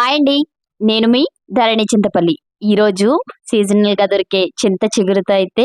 Hi అండి. నేను మీ ధరణి చింతపల్లి. ఈరోజు సీజనల్గా దొరికే చింత చిగురుతో అయితే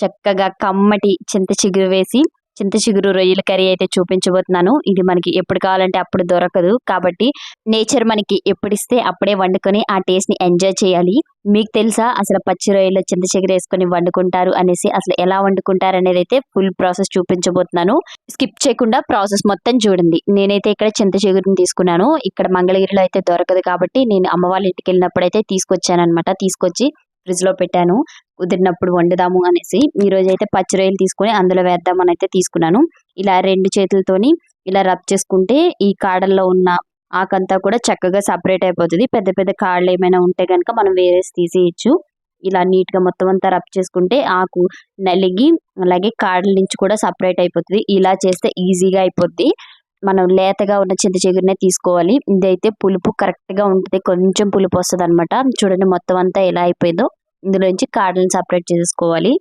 చక్కగా కమ్మటి చింత చిగురు వేసి చింత చిగురు రొయ్యల కర్రీ అయితే చూపించబోతున్నాను. ఇది మనకి ఎప్పుడు కావాలంటే అప్పుడు దొరకదు. కాబట్టి నేచర్ మనకి ఎప్పుడు ఇస్తే అప్పుడే వండుకొని ఆ టేస్ట్ని ఎంజాయ్ చేయాలి. మీకు తెలుసా? అసలు పచ్చి రొయ్యలు చింత వేసుకొని వండుకుంటారు అనేసి అసలు ఎలా వండుకుంటారు అనేది అయితే ఫుల్ ప్రాసెస్ చూపించబోతున్నాను. స్కిప్ చేయకుండా ప్రాసెస్ మొత్తం చూడండి. నేనైతే ఇక్కడ చింత తీసుకున్నాను. ఇక్కడ మంగళగిరిలో అయితే దొరకదు కాబట్టి నేను అమ్మ వాళ్ళ ఇంటికి వెళ్ళినప్పుడు అయితే తీసుకొచ్చాను అనమాట తీసుకొచ్చి ఫ్రిడ్జ్లో పెట్టాను. కుదిరినప్పుడు వండుదాము అనేసి ఈ అయితే పచ్చి రొయ్యలు తీసుకొని అందులో వేద్దామని అయితే తీసుకున్నాను. ఇలా రెండు చేతులతోని ఇలా రబ్ చేసుకుంటే ఈ కాడల్లో ఉన్న ఆకంతా కూడా చక్కగా సపరేట్ అయిపోతుంది. పెద్ద పెద్ద కాళ్ళు ఏమైనా ఉంటే కనుక మనం వేరేసి తీసేయచ్చు. ఇలా నీట్గా మొత్తం అంతా రబ్ చేసుకుంటే ఆకు నలిగి అలాగే కాళ్ళ నుంచి కూడా సపరేట్ అయిపోతుంది. ఇలా చేస్తే ఈజీగా అయిపోద్ది. మనం లేతగా ఉన్న చింత చిగురునే తీసుకోవాలి. ఇదైతే పులుపు కరెక్ట్గా ఉంటుంది కొంచెం పులుపు వస్తుంది అనమాట చూడండి మొత్తం అంతా ఎలా అయిపోయిందో. ఇందులో నుంచి కాడలను సపరేట్ చేసుకోవాలి.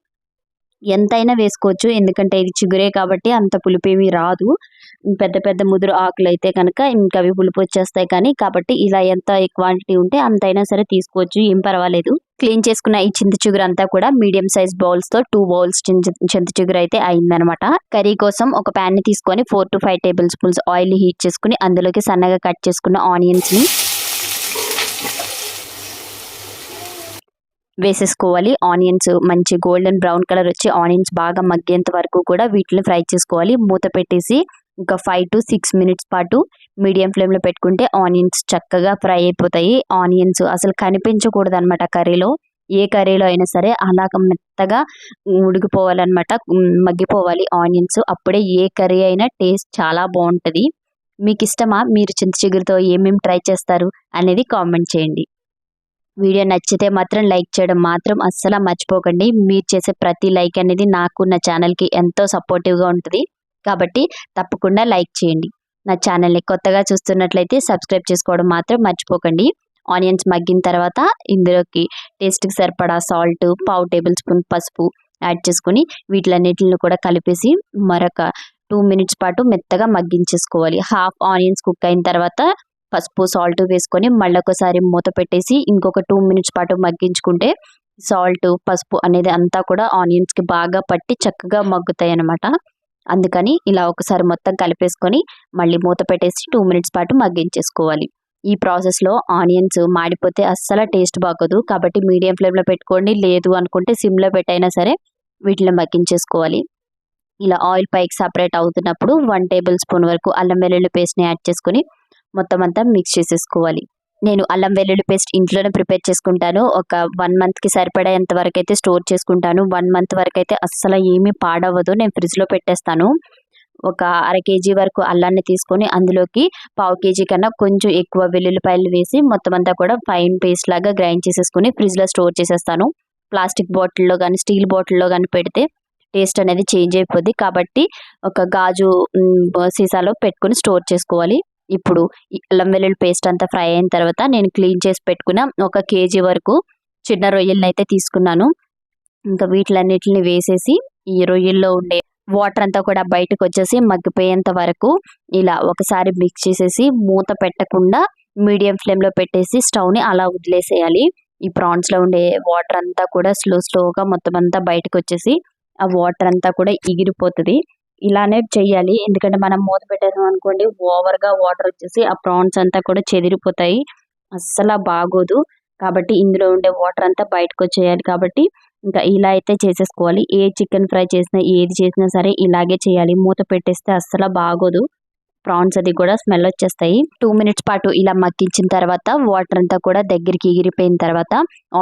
ఎంతైనా వేసుకోవచ్చు. ఎందుకంటే ఇది చిగురే కాబట్టి అంత పులుపు ఏమీ రాదు. పెద్ద పెద్ద ముదురు ఆకులు అయితే కనుక ఇంకా అవి పులుపు వచ్చేస్తాయి కానీ కాబట్టి ఇలా ఎంత క్వాంటిటీ ఉంటే అంతైనా సరే తీసుకోవచ్చు. ఏం పర్వాలేదు. క్లీన్ చేసుకున్న ఈ చింత చిగురు అంతా కూడా మీడియం సైజ్ బౌల్స్తో టూ బౌల్స్ చింత చిగురు అయితే అయిందనమాట. కర్రీ కోసం ఒక ప్యాన్ని తీసుకొని four to five tablespoons oil heat చేసుకుని అందులోకి సన్నగా కట్ చేసుకున్న ఆనియన్స్ని వేసేసుకోవాలి. ఆనియన్స్ మంచి గోల్డెన్ బ్రౌన్ కలర్ వచ్చి ఆనియన్స్ బాగా మగ్గేంత వరకు కూడా వీటిని ఫ్రై చేసుకోవాలి. మూత పెట్టేసి ఇంకా ఫైవ్ టు సిక్స్ మినిట్స్ పాటు మీడియం ఫ్లేమ్లో పెట్టుకుంటే ఆనియన్స్ చక్కగా ఫ్రై అయిపోతాయి. ఆనియన్స్ అసలు కనిపించకూడదు అనమాట కర్రీలో. ఏ కర్రీలో అయినా సరే అలాగ మెత్తగా ఉడికిపోవాలన్నమాట మగ్గిపోవాలి ఆనియన్స్. అప్పుడే ఏ కర్రీ అయినా టేస్ట్ చాలా బాగుంటుంది. మీకు ఇష్టమా? మీరు చింత చిగురుతో ఏమేమి ట్రై చేస్తారు అనేది కామెంట్ చేయండి. వీడియో నచ్చితే మాత్రం లైక్ చేయడం మాత్రం అస్సలు మర్చిపోకండి. మీరు చేసే ప్రతి లైక్ అనేది నాకు నా ఛానల్కి ఎంతో సపోర్టివ్గా ఉంటుంది. కాబట్టి తప్పకుండా లైక్ చేయండి. నా ఛానల్ని కొత్తగా చూస్తున్నట్లయితే సబ్స్క్రైబ్ చేసుకోవడం మాత్రం మర్చిపోకండి. ఆనియన్స్ మగ్గిన తర్వాత ఇందులోకి టేస్ట్కి సరిపడా సాల్ట్ పావు టేబుల్ స్పూన్ పసుపు యాడ్ చేసుకుని వీటిలన్నిటిని కూడా కలిపేసి మరొక టూ మినిట్స్ పాటు మెత్తగా మగ్గించేసుకోవాలి. హాఫ్ ఆనియన్స్ కుక్ అయిన తర్వాత పసుపు సాల్ట్ వేసుకొని మళ్ళీ ఒకసారి మూత పెట్టేసి ఇంకొక టూ మినిట్స్ పాటు మగ్గించుకుంటే సాల్ట్ పసుపు అనేది అంతా కూడా ఆనియన్స్కి బాగా పట్టి చక్కగా మగ్గుతాయి అనమాట అందుకని ఇలా ఒకసారి మొత్తం కలిపేసుకొని మళ్ళీ మూత పెట్టేసి టూ మినిట్స్ పాటు మగ్గించేసుకోవాలి. ఈ ప్రాసెస్లో ఆనియన్స్ మాడిపోతే అస్సలు టేస్ట్ బాగోదు. కాబట్టి మీడియం ఫ్లేమ్లో పెట్టుకోండి. లేదు అనుకుంటే సిమ్లో పెట్టైనా సరే వీటిని మగ్గించేసుకోవాలి. ఇలా ఆయిల్ పైకి సపరేట్ అవుతున్నప్పుడు వన్ టేబుల్ స్పూన్ వరకు అల్లం వెల్లుల్లి పేస్ట్ని యాడ్ చేసుకొని మొత్తం అంతా మిక్స్ చేసేసుకోవాలి. నేను అల్లం వెల్లుల్లి పేస్ట్ ఇంట్లోనే ప్రిపేర్ చేసుకుంటాను. ఒక వన్ మంత్కి సరిపడేంత వరకు అయితే స్టోర్ చేసుకుంటాను. వన్ మంత్ వరకు అయితే అస్సలు ఏమీ పాడవదు నేను ఫ్రిడ్జ్లో పెట్టేస్తాను. ఒక అర కేజీ వరకు అల్లాన్ని తీసుకొని అందులోకి పావు కేజీ కన్నా కొంచెం ఎక్కువ వెల్లుల్లిపాయలు వేసి మొత్తం అంతా కూడా ఫైన్ పేస్ట్ లాగా గ్రైండ్ చేసేసుకుని ఫ్రిడ్జ్లో స్టోర్ చేసేస్తాను. ప్లాస్టిక్ బాటిల్లో కానీ స్టీల్ బాటిల్లో కానీ పెడితే టేస్ట్ అనేది చేంజ్ అయిపోద్ది. కాబట్టి ఒక గాజు సీసాలో పెట్టుకుని స్టోర్ చేసుకోవాలి. ఇప్పుడు అల్లం వెల్లుల్లి పేస్ట్ అంతా ఫ్రై అయిన తర్వాత నేను క్లీన్ చేసి పెట్టుకున్న ఒక కేజీ వరకు చిన్న రొయ్యలను అయితే తీసుకున్నాను. ఇంకా వీటిలన్నిటిని వేసేసి ఈ రొయ్యల్లో ఉండే వాటర్ అంతా కూడా బయటకు వచ్చేసి మగ్గిపోయేంత వరకు ఇలా ఒకసారి మిక్స్ చేసేసి మూత పెట్టకుండా మీడియం ఫ్లేమ్లో పెట్టేసి స్టవ్ని అలా వదిలేసేయాలి. ఈ ప్రాన్స్లో ఉండే వాటర్ అంతా కూడా స్లో స్లోగా మొత్తం అంతా బయటకు వచ్చేసి ఆ వాటర్ అంతా కూడా ఎగిరిపోతుంది ఇలానే చెయ్యాలి. ఎందుకంటే మనం మూత పెట్టాము అనుకోండి ఓవర్గా వాటర్ వచ్చేసి ఆ ప్రాన్స్ అంతా కూడా చెదిరిపోతాయి. అస్సలు బాగోదు. కాబట్టి ఇందులో ఉండే వాటర్ అంతా బయటకు వచ్చేయాలి కాబట్టి ఇంకా ఇలా అయితే చేసేసుకోవాలి. ఏ చికెన్ ఫ్రై చేసినా ఏది చేసినా సరే ఇలాగే చేయాలి. మూత పెట్టేస్తే అస్సలు బాగోదు. ప్రాన్స్ అది కూడా స్మెల్ వచ్చేస్తాయి. టూ మినిట్స్ పాటు ఇలా మక్కించిన తర్వాత వాటర్ అంతా కూడా దగ్గరికి ఎగిరిపోయిన తర్వాత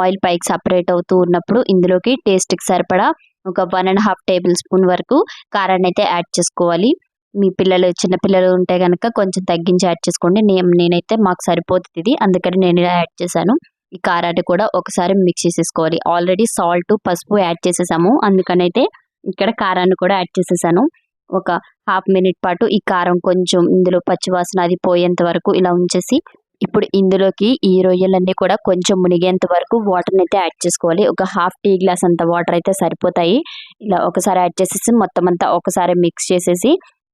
ఆయిల్ పైకి సపరేట్ అవుతూ ఉన్నప్పుడు ఇందులోకి టేస్ట్కి సరిపడా ఒక one and half tablespoon వరకు కారాన్ని అయితే యాడ్ చేసుకోవాలి. మీ పిల్లలు చిన్న పిల్లలు ఉంటే కనుక కొంచెం తగ్గించి యాడ్ చేసుకోండి. నేను నేనైతే మాకు సరిపోతుంది ఇది. అందుకని నేను ఇలా యాడ్ చేశాను. ఈ కారాన్ని కూడా ఒకసారి మిక్స్ చేసేసుకోవాలి. ఆల్రెడీ సాల్ట్ పసుపు యాడ్ చేసేసాము. అందుకనైతే ఇక్కడ కారాన్ని కూడా యాడ్ చేసేసాను. ఒక హాఫ్ మినిట్ పాటు ఈ కారం కొంచెం ఇందులో పచ్చివాసన అది పోయేంత వరకు ఇలా ఉంచేసి ఇప్పుడు ఇందులోకి ఈ రొయ్యలన్నీ కూడా కొంచెం మునిగేంత వరకు వాటర్ని అయితే యాడ్ చేసుకోవాలి. ఒక హాఫ్ టీ గ్లాస్ అంత వాటర్ అయితే సరిపోతాయి. ఇలా ఒకసారి యాడ్ చేసేసి మొత్తం అంతా ఒకసారి మిక్స్ చేసేసి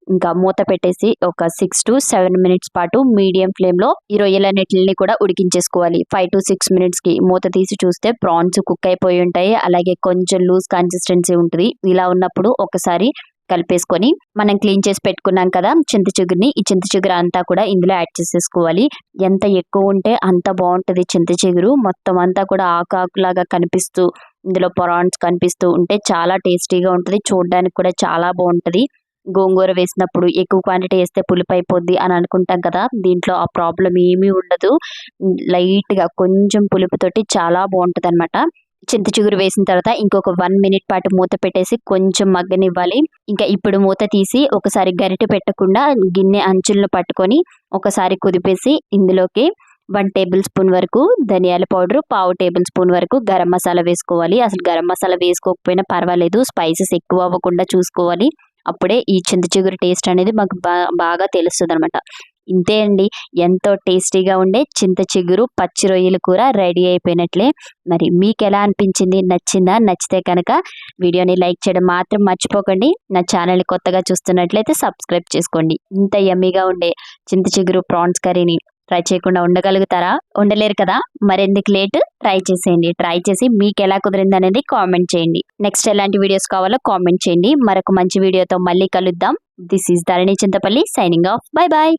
ఇంకా మూత పెట్టేసి ఒక సిక్స్ టు సెవెన్ మినిట్స్ పాటు మీడియం ఫ్లేమ్లో ఈ రొయ్యలన్నిటిని కూడా ఉడికించేసుకోవాలి. ఫైవ్ టు సిక్స్ మినిట్స్కి మూత తీసి చూస్తే ప్రాన్స్ కుక్ అయిపోయి ఉంటాయి. అలాగే కొంచెం లూజ్ కన్సిస్టెన్సీ ఉంటుంది. ఇలా ఉన్నప్పుడు ఒకసారి కలిపేసుకొని మనం క్లీన్ చేసి పెట్టుకున్నాం కదా చింత చిగురిని ఈ చింత చిగురు అంతా కూడా ఇందులో యాడ్ చేసేసుకోవాలి. ఎంత ఎక్కువ ఉంటే అంత బాగుంటుంది చింత చిగురు. మొత్తం అంతా కూడా ఆకు ఆకులాగా కనిపిస్తూ ఇందులో పొరాన్స్ కనిపిస్తూ ఉంటే చాలా టేస్టీగా ఉంటుంది. చూడడానికి కూడా చాలా బాగుంటుంది. గోంగూర వేసినప్పుడు ఎక్కువ క్వాంటిటీ వేస్తే పులుపు అయిపోద్ది అని అనుకుంటాం కదా దీంట్లో ఆ ప్రాబ్లం ఏమీ ఉండదు. లైట్గా కొంచెం పులుపుతోటి చాలా బాగుంటుంది అనమాట చింత చిగురు వేసిన తర్వాత ఇంకొక వన్ మినిట్ పాటు మూత పెట్టేసి కొంచెం మగ్గనివ్వాలి. ఇంకా ఇప్పుడు మూత తీసి ఒకసారి గరిటె పెట్టకుండా గిన్నె అంచులను పట్టుకొని ఒకసారి కుదిపేసి ఇందులోకి వన్ టేబుల్ స్పూన్ వరకు ధనియాల పౌడర్ పావు టేబుల్ స్పూన్ వరకు గరం మసాలా వేసుకోవాలి. అసలు గరం మసాలా వేసుకోకపోయినా పర్వాలేదు స్పైసెస్ ఎక్కువ అవ్వకుండా చూసుకోవాలి. అప్పుడే ఈ చింత చిగురు టేస్ట్ అనేది మాకు బాగా తెలుస్తుంది అనమాట ఇంతే అండి. ఎంతో టేస్టీగా ఉండే చింత చిగురు పచ్చి రొయ్యల కూర రెడీ అయిపోయినట్లే. మరి మీకు ఎలా అనిపించింది? నచ్చిందా? నచ్చితే కనుక వీడియోని లైక్ చేయడం మాత్రం మర్చిపోకండి. నా ఛానల్ని కొత్తగా చూస్తున్నట్లయితే సబ్స్క్రైబ్ చేసుకోండి. ఇంత యమ్మీగా ఉండే చింత చిగురు ప్రాన్స్ కర్రీని ట్రై చేయకుండా ఉండగలుగుతారా? ఉండలేరు కదా? మరెందుకు లేట్? ట్రై చేసేయండి. ట్రై చేసి మీకు ఎలా కుదిరింది అనేది కామెంట్ చేయండి. నెక్స్ట్ ఎలాంటి వీడియోస్ కావాలో కామెంట్ చేయండి. మరొక మంచి వీడియోతో మళ్ళీ కలుద్దాం. This is Dharani Chintapalli signing off. Bye bye